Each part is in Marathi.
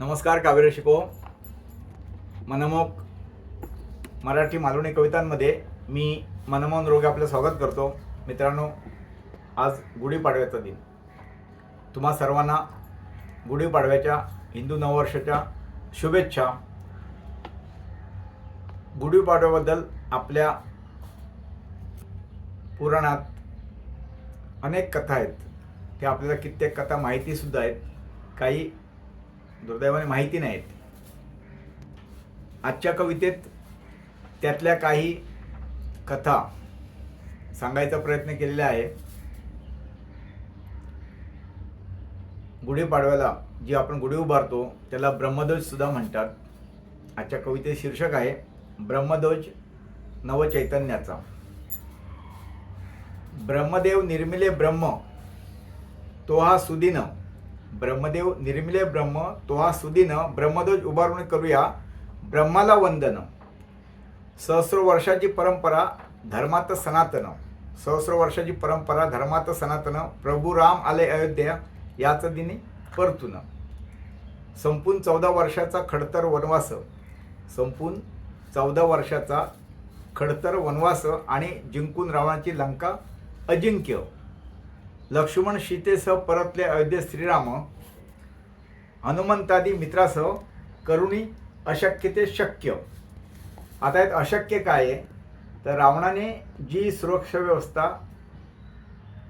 नमस्कार कावेरी शिको मनमोक मराठी मालवणी कवितांमध्ये मी मनमोहन रोग आपलं स्वागत करतो. मित्रांनो आज गुढीपाडव्याचा दिन. तुम्हा सर्वांना गुढीपाडव्याच्या हिंदू नववर्षाच्या शुभेच्छा. गुढीपाडव्याबद्दल आपल्या पुराणात अनेक कथा आहेत. त्या आपल्याला कित्येक कथा माहितीसुद्धा आहेत. काही दुर्दैवाने माहिती नाहीत. आजच्या कवितेत त्यातल्या काही कथा सांगायचा प्रयत्न केलेला आहे. गुढीपाडव्याला जी आपण गुढी उभारतो त्याला ब्रह्मध्वज सुद्धा म्हणतात. आजच्या कवितेत शीर्षक आहे ब्रह्मध्वज नवचैतन्याचा. ब्रह्मदेव निर्मिले ब्रह्म तो हा सुदिन. ब्रह्मदेव निर्मिले ब्रह्म तो हा सुदिन ब्रह्मध्वज उभारून करूया ब्रह्माला वंदन. सहस्र वर्षाची परंपरा धर्मात सनातन. सहस्र वर्षाची परंपरा धर्मात सनातन. प्रभू राम आले अयोध्या याच दिनी परतून. संपून चौदा वर्षाचा खडतर वनवास. संपून चौदा वर्षाचा खडतर वनवास आणि जिंकून रावणाची लंका अजिंक्य. लक्ष्मण सीतेसह परतले अयोध्ये श्रीराम हनुमंतादी मित्रासह करुणी अशक्य ते शक्य. आता यात अशक्य काय आहे? तर रावणाने जी सुरक्षा व्यवस्था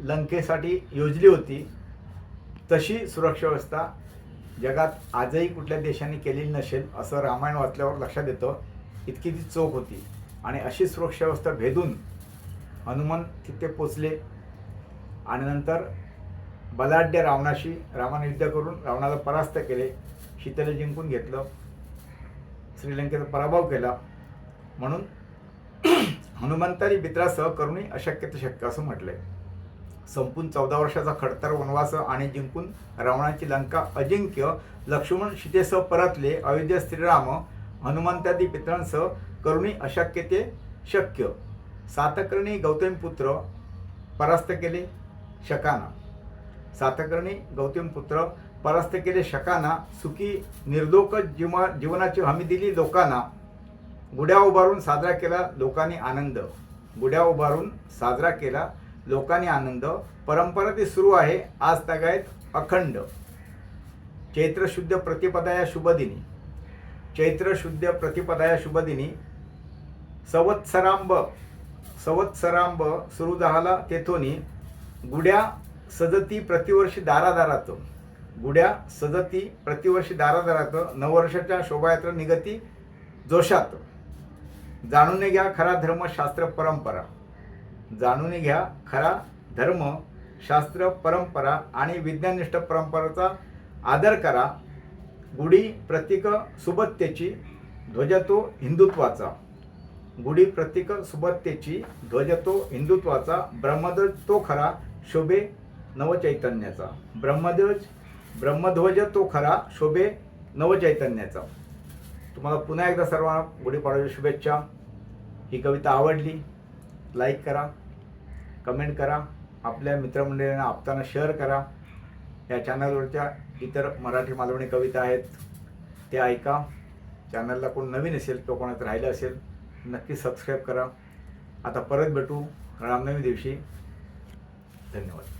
लंकेसाठी योजली होती तशी सुरक्षा व्यवस्था जगात आजही कुठल्या देशाने केलेली नसेल असं रामायण वाचल्यावर लक्षात येतं. इतकी ती चोख होती. आणि अशी सुरक्षा व्यवस्था भेदून हनुमान तिथे पोचले. आणि नंतर बलाढ्य रावणाशी रामाने युद्ध करून रावणाला परास्त केले. शीतले जिंकून घेतलं. श्रीलंकेचा पराभव केला. म्हणून हनुमंतानी मित्रासह करुणी अशक्य ते शक्य असं म्हटलंय. संपून चौदा वर्षाचा खडतर वनवास आणि जिंकून रावणाची लंका अजिंक्य लक्ष्मण सीतेसह परतले. अयोध्या श्रीराम हनुमंतादी पित्रांसह करुणी अशक्य ते शक्य. सातकर्णी गौतमी पुत्र परास्त केले. शकाना। सातकर्णी गौतम पुत्र परास्त केले शकाना सुखी निर्दोक जीवा जीवनाची हमी दिली लोकांना. गुड्या उभारून साजरा केला लोकांनी आनंद. गुड्या उभारून साजरा केला लोकांनी आनंद. परंपरा ती सुरू आहे आज तगायत अखंड. चैत्र शुद्ध प्रतिपदा या शुभदिनी. चैत्र शुद्ध प्रतिपदा या शुभदिनी. संवत्सरांब संवत्सरांब सुरू झाला तेथोनी. गुड्या सजती प्रतिवर्षी दारादारात. गुड्या सजती प्रतिवर्षी दारादारात. नववर्षाच्या शोभायात्रा निगती जोशात. जाणून घ्या खरा धर्म शास्त्र परंपरा. जाणून घ्या खरा धर्म शास्त्र परंपरा आणि विज्ञाननिष्ठ परंपराचा आदर करा. गुढी प्रतीक सुबत्तेची ध्वजतो हिंदुत्वाचा. गुढी प्रतीक सुबत्तेची ध्वजतो हिंदुत्वाचा. ब्रह्मध्वज तो खरा शोभे नवचैतन्याचा. ब्रह्मध्वज ब्रह्मध्वज तो खरा शोभे नवचैतन्याचा. तुम्हाला पुन्हा एकदा सर्वांना गुढीपाडव्याच्या शुभेच्छा. ही कविता आवडली लाईक करा कमेंट करा आपल्या मित्रमंडळींना आपताना शेअर करा. या चॅनलवरच्या इतर मराठी मालवणी कविता आहेत त्या ऐका. चॅनलला कोण नवीन असेल किंवा कोणाचं राहिलं असेल नक्की सबस्क्राईब करा. आता परत भेटू रामनवमी दिवशी. धन्यवाद.